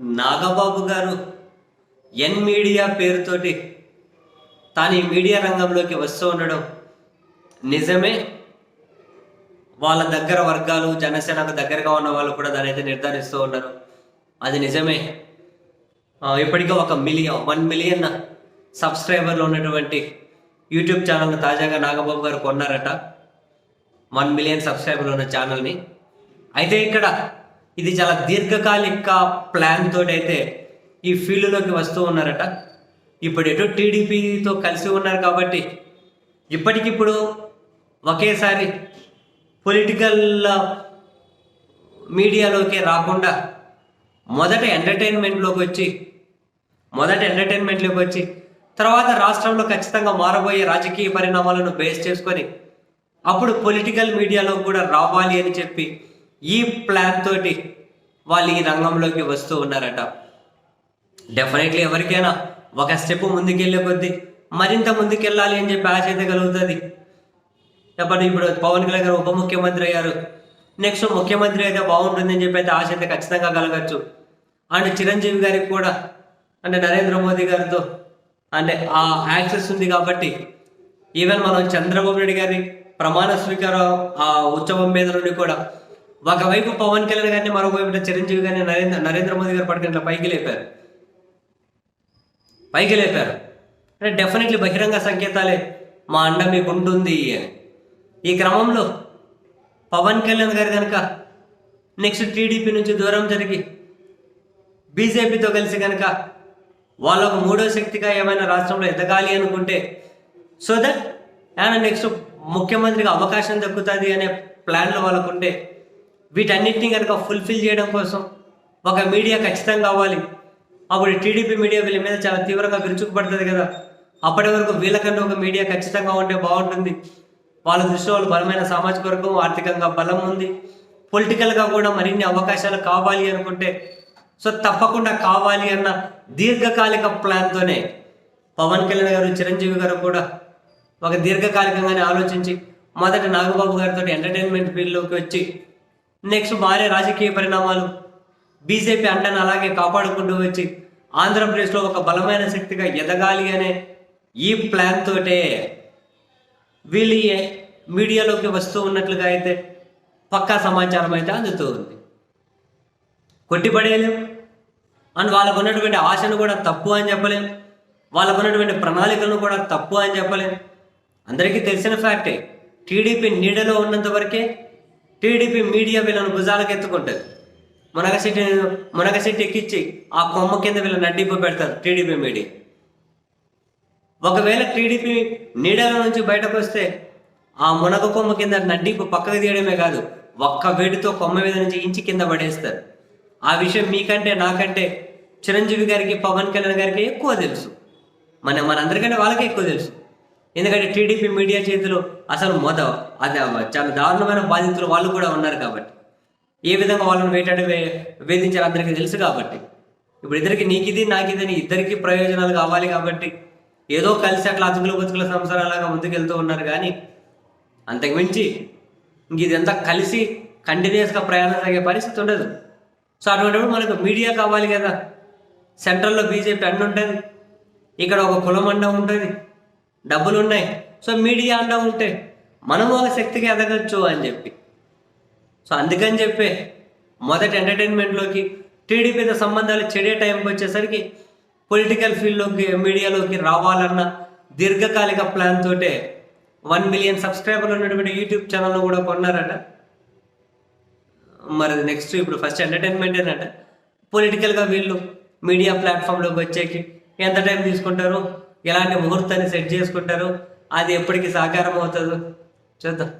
నాగబాబు గారు ఎన్ మీడియా పేరుతోటి తాను ఈ మీడియా రంగంలోకి వస్తూ ఉండడం నిజమే. వాళ్ళ దగ్గర వర్గాలు జనసేనకు దగ్గరగా ఉన్న వాళ్ళు కూడా దాని అయితే నిర్ధారిస్తూ ఉన్నారు అది నిజమే. ఇప్పటికే ఒక మిలియన్ వన్ మిలియన్ సబ్స్క్రైబర్లు ఉన్నటువంటి యూట్యూబ్ ఛానల్ని తాజాగా నాగబాబు గారు కొన్నారట. వన్ మిలియన్ సబ్స్క్రైబర్లు ఉన్న ఛానల్ని. అయితే ఇక్కడ ఇది చాలా దీర్ఘకాలిక ప్లాన్ తోటి అయితే ఈ ఫీల్డ్లోకి వస్తూ ఉన్నారట. ఇప్పుడు ఎటు టీడీపీతో కలిసి ఉన్నారు కాబట్టి ఇప్పటికిప్పుడు ఒకేసారి పొలిటికల్ మీడియాలోకి రాకుండా మొదట ఎంటర్టైన్మెంట్లోకి వచ్చి మొదట ఎంటర్టైన్మెంట్లోకి వచ్చి తర్వాత రాష్ట్రంలో ఖచ్చితంగా మారబోయే రాజకీయ పరిణామాలను బేస్ చేసుకొని అప్పుడు పొలిటికల్ మీడియాలో కూడా రావాలి అని చెప్పి ఈ ప్లాన్ తోటి వాళ్ళు ఈ రంగంలోకి వస్తూ ఉన్నారట. డెఫినెట్లీ ఎవరికైనా ఒక స్టెప్ ముందుకెళ్ళే కొద్దీ మరింత ముందుకెళ్ళాలి అని చెప్పి ఆశ అయితే కలుగుతుంది. చెప్పండి ఇప్పుడు పవన్ కళ్యాణ్ గారు ఉప ముఖ్యమంత్రి అయ్యారు. నెక్స్ట్ ముఖ్యమంత్రి అయితే బాగుంటుందని చెప్పి అయితే ఆశ అయితే ఖచ్చితంగా కలగచ్చు. అండ్ చిరంజీవి గారికి కూడా అంటే నరేంద్ర మోదీ గారితో అంటే ఆ యాక్సెస్ ఉంది కాబట్టి ఈవెన్ మనం చంద్రబాబు నాయుడు గారి ప్రమాణ స్వీకారం ఆ ఉత్సవం మీద నుండి కూడా ఒకవైపు పవన్ కళ్యాణ్ గారిని మరోవైపు చిరంజీవి గారిని నరేంద్ర నరేంద్ర మోదీ గారు పట్టుకుని పైకి లేపారు. పైకి లేపారు. అంటే డెఫినెట్లీ బహిరంగ సంకేతాలే. మా అండ మీకు ఉంటుంది అని ఈ క్రమంలో పవన్ కళ్యాణ్ గారు కనుక నెక్స్ట్ టీడీపీ నుంచి దూరం జరిగి బీజేపీతో కలిసి కనుక వాళ్ళకు మూడో శక్తిగా ఏమైనా రాష్ట్రంలో ఎదగాలి అనుకుంటే సో దట్ ఆయన నెక్స్ట్ ముఖ్యమంత్రికి అవకాశం దక్కుతుంది అనే ప్లాన్లు వాళ్ళకుంటే వీటన్నిటిని కనుక ఫుల్ఫిల్ చేయడం కోసం ఒక మీడియా ఖచ్చితంగా అవ్వాలి అప్పుడు టీడీపీ మీడియా వీళ్ళ మీద చాలా తీవ్రంగా విరుచుకుపడుతుంది కదా. అప్పటి వరకు వీళ్ళకన్నా ఒక మీడియా ఖచ్చితంగా ఉంటే బాగుంటుంది. వాళ్ళ దృష్టిలో వాళ్ళు బలమైన సామాజిక వర్గం ఆర్థికంగా బలం ఉంది. పొలిటికల్గా కూడా మరిన్ని అవకాశాలు కావాలి అనుకుంటే సో తప్పకుండా కావాలి అన్న దీర్ఘకాలిక ప్లాన్తోనే పవన్ కళ్యాణ్ గారు చిరంజీవి గారు కూడా ఒక దీర్ఘకాలికంగానే ఆలోచించి మొదట నాగబాబు గారితో ఎంటర్టైన్మెంట్ ఫీల్డ్లోకి వచ్చి నెక్స్ట్ మారే రాజకీయ పరిణామాలు. బీజేపీ అండను అలాగే కాపాడుకుంటూ వచ్చి ఆంధ్రప్రదేశ్లో ఒక బలమైన శక్తిగా ఎదగాలి అనే ఈ ప్లాన్ తోటే వీళ్ళు మీడియాలోకి వస్తూ ఉన్నట్లుగా అయితే పక్కా సమాచారం అయితే అందుతూ ఉంది. కొట్టిపడేయలేం. అండ్ వాళ్ళకు ఉన్నటువంటి ఆశను కూడా తప్పు అని చెప్పలేం. వాళ్ళకు ఉన్నటువంటి ప్రణాళికలను కూడా తప్పు అని చెప్పలేం. అందరికీ తెలిసిన ఫ్యాక్టే టీడీపీ నీడలో ఉన్నంత వరకే టీడీపీ మీడియా వీళ్ళను భుజాలకు ఎత్తుకుంటుంది. మునగశెట్టి మునగశెట్టి ఎక్కిచ్చి ఆ కొమ్మ కింద వీళ్ళని నడ్డిప్పు పెడతారు టీడీపీ మీడియా. ఒకవేళ టీడీపీ నీడల నుంచి బయటకు వస్తే ఆ మునగ కొమ్మ కింద నడ్డిప్పు పక్కకు తీయడమే కాదు ఒక్క వేడితో కొమ్మ మీద నుంచి ఇంచి కింద పడేస్తారు. ఆ విషయం మీకంటే నాకంటే చిరంజీవి గారికి పవన్ కళ్యాణ్ గారికి ఎక్కువ తెలుసు. మన మనందరికంటే వాళ్ళకే ఎక్కువ తెలుసు. ఎందుకంటే టీడీపీ మీడియా చేతిలో అసలు మొద అది చాలా దారుణమైన బాధితులు వాళ్ళు కూడా ఉన్నారు కాబట్టి. ఏ విధంగా వాళ్ళని వేటాడి వే- వేధించారు అందరికీ తెలుసు కాబట్టి. ఇప్పుడు ఇద్దరికి నీకిది నాకిదని ఇద్దరికి ప్రయోజనాలు కావాలి కాబట్టి ఏదో కలిసి అట్లా అతుకుల బతుకుల సంసారాలాగా ముందుకెళ్తూ ఉన్నారు కానీ అంతకుమించి ఇంక ఇదంతా కలిసి కంటిన్యూస్గా ప్రయాణం సాగే పరిస్థితి ఉండదు. సో అటువంటిప్పుడు మనకు మీడియా కావాలి కదా. సెంట్రల్లో బీజేపీ అన్ని ఉంటుంది ఇక్కడ ఒక కులమండ ఉంటుంది. డబ్బులు ఉన్నాయి సో మీడియా అంటూ ఉంటే మనము ఒక శక్తికి ఎదగచ్చు అని చెప్పి. సో అందుకని చెప్పే మొదట ఎంటర్టైన్మెంట్లోకి టీడీపీతో సంబంధాలు చెడే టైంకి వచ్చేసరికి పొలిటికల్ ఫీల్డ్లోకి మీడియాలోకి రావాలన్న దీర్ఘకాలిక ప్లాన్ తోటే వన్ మిలియన్ సబ్స్క్రైబర్లు ఉన్నటువంటి యూట్యూబ్ ఛానల్ కూడా కొన్నారట. మరి నెక్స్ట్ ఇప్పుడు ఫస్ట్ ఎంటర్టైన్మెంట్ ఏంటంటే పొలిటికల్గా వీళ్ళు మీడియా ప్లాట్ఫామ్లోకి వచ్చేకి ఎంత టైం తీసుకుంటారు? ఎలాంటి ముహూర్తాన్ని సెట్ చేసుకుంటారు? అది ఎప్పటికీ సాకారం అవుతుందో చూద్దాం.